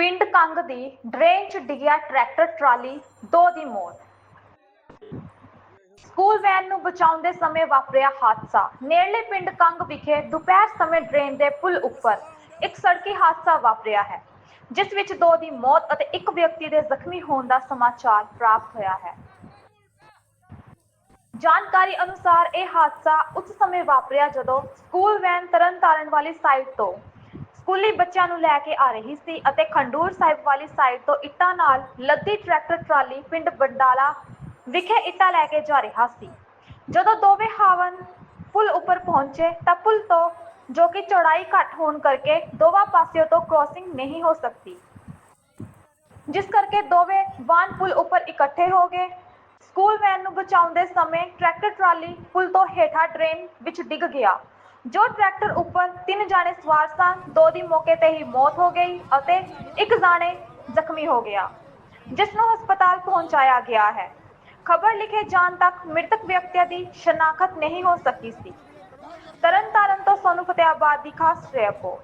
ਪਿੰਡ ਕੰਗ ਦੀ ਡਰੇਨ 'ਚ ਡਿੱਗਿਆ ਟਰੈਕਟਰ ਟਰਾਲੀ, ਦੋ ਦੀ ਮੌਤ। ਸਕੂਲ ਵੈਨ ਨੂੰ ਬਚਾਉਂਦੇ ਸਮੇਂ ਵਾਪਰਿਆ ਹਾਦਸਾ। ਨੇੜਲੇ ਪਿੰਡ ਕੰਗ ਵਿਖੇ ਦੁਪਹਿਰ ਸਮੇਂ ਡਰੇਨ ਦੇ ਪੁਲ ਉੱਪਰ ਇੱਕ ਸੜਕੀ ਹਾਦਸਾ ਵਾਪਰਿਆ ਹੈ, ਜਿਸ ਵਿੱਚ ਦੋ ਦੀ ਮੌਤ ਅਤੇ ਇੱਕ ਵਿਅਕਤੀ ਦੇ ਜ਼ਖਮੀ ਹੋਣ ਦਾ ਸਮਾਚਾਰ ਪ੍ਰਾਪਤ ਹੋਇਆ ਹੈ। ਜਾਣਕਾਰੀ ਅਨੁਸਾਰ ਇਹ ਹਾਦਸਾ ਉਸ ਸਮੇਂ ਵਾਪਰਿਆ ਜਦੋਂ ਸਕੂਲ ਵੈਨ ਤਰਨਤਾਰਨ ਵਾਲੀ ਸਾਈਡ ਤੋਂ ਸਕੂਲੀ ਬੱਚਿਆਂ ਨੂੰ ਲੈ ਕੇ ਆ ਰਹੀ ਸੀ ਅਤੇ ਖੰਡੂਰ ਸਾਹਿਬ ਵਾਲੀ ਸਾਈਡ ਤੋਂ ਇੱਟਾਂ ਨਾਲ ਲੱਦੀ ਟਰੈਕਟਰ ਟਰਾਲੀ ਪਿੰਡ ਬੰਡਾਲਾ ਵਿਖੇ ਇੱਟਾਂ ਲੈ ਕੇ ਜਾ ਰਿਹਾ ਸੀ। ਜਦੋਂ ਦੋਵੇਂ ਹਾਵਨ ਪੁਲ ਉੱਪਰ ਪਹੁੰਚੇ ਤਾਂ ਪੁਲ ਤੋਂ ਜੋ ਕਿ ਚੌੜਾਈ ਘੱਟ ਹੋਣ ਕਰਕੇ ਦੋਵਾਂ ਪਾਸਿਆਂ ਤੋਂ ਕ੍ਰੋਸਿੰਗ ਨਹੀਂ ਹੋ ਸਕਦੀ। ਜਿਸ ਕਰਕੇ ਦੋਵੇਂ ਵਾਹਨ ਪੁਲ ਉੱਪਰ ਇਕੱਠੇ ਹੋ ਗਏ। ਸਕੂਲ ਵੈਨ ਨੂੰ ਬਚਾਉਂਦੇ ਸਮੇਂ ਟਰੈਕਟਰ ਟਰਾਲੀ ਪੁਲ ਤੋਂ ਹੇਠਾਂ ਡਰੇਨ ਵਿੱਚ ਡਿੱਗ ਗਿਆ। ਜੋ ਟਰੈਕਟਰ ਉੱਪਰ ਤਿੰਨ ਜਾਣੇ ਸਵਾਰ ਸਨ, ਦੋ ਦੀ ਮੌਕੇ ਤੇ ਹੀ ਮੌਤ ਹੋ ਗਈ ਅਤੇ ਇੱਕ ਜਾਣੇ ਜ਼ਖਮੀ ਹੋ ਗਿਆ, ਜਿਸ ਨੂੰ ਹਸਪਤਾਲ ਪਹੁੰਚਾਇਆ ਗਿਆ ਹੈ। ਖਬਰ ਲਿਖੇ ਜਾਣ ਤੱਕ ਮ੍ਰਿਤਕ ਵਿਅਕਤੀਆਂ ਦੀ ਸ਼ਨਾਖਤ ਨਹੀਂ ਹੋ ਸਕੀ ਸੀ। ਤਰਨਤਾਰਨ ਤੋਂ ਸੋਨੂੰ ਫਤਿਆਬਾਦ ਦੀ ਖਾਸ ਰਿਪੋਰਟ।